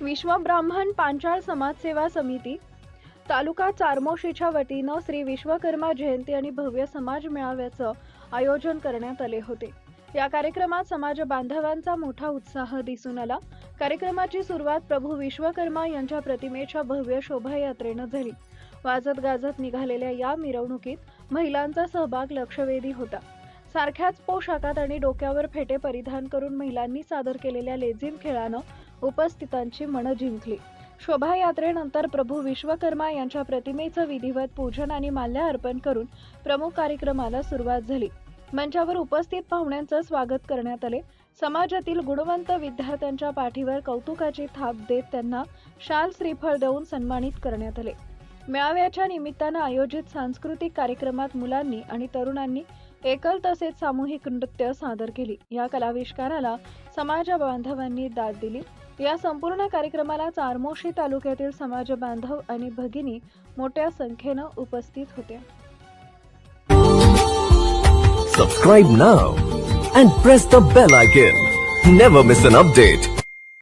विश्व ब्राह्मण पांचाळ समाजसेवा समिती तालुका चारमोशीच्या वतीनं श्री विश्वकर्मा जयंती आणि भव्य समाज मेळाव्याचं आयोजन करण्यात आले होते. या कार्यक्रमात समाज बांधवांचा मोठा उत्साह दिसून आला. कार्यक्रमाची सुरुवात प्रभू विश्वकर्मा यांच्या प्रतिमेच्या भव्य शोभायात्रेनं झाली. वाजत गाजत निघालेल्या या मिरवणुकीत महिलांचा सहभाग लक्षवेधी होता. सारख्याच पोशाखात आणि डोक्यावर फेटे परिधान करून महिलांनी सादर केलेल्या लेझिम खेळानं उपस्थितांची मनं जिंकली. शोभायात्रेनंतर प्रभू विश्वकर्मा यांच्या प्रतिमेचं विधिवत पूजन आणि माल्या अर्पण करून प्रमुख कार्यक्रमाला सुरुवात झाली. मंचावर उपस्थित पाहुण्यांचं स्वागत करण्यात आले. समाजातील गुणवंत विद्यार्थ्यांच्या पाठीवर कौतुकाची थाप देत त्यांना शाल श्रीफळ देऊन सन्मानित करण्यात आले. मेळाव्याच्या निमित्तानं आयोजित सांस्कृतिक कार्यक्रमात मुलांनी आणि तरुणांनी एकल तसेच सामूहिक नृत्य सादर केली. या कलाविष्काराला समाज बांधवांनी दाद दिली. या संपूर्ण कार्यक्रमाला चारमोशी तालुक्यातील समाज बांधव आणि भगिनी मोठ्या संख्येनं उपस्थित होत्या subscribe now and press the bell icon never miss an update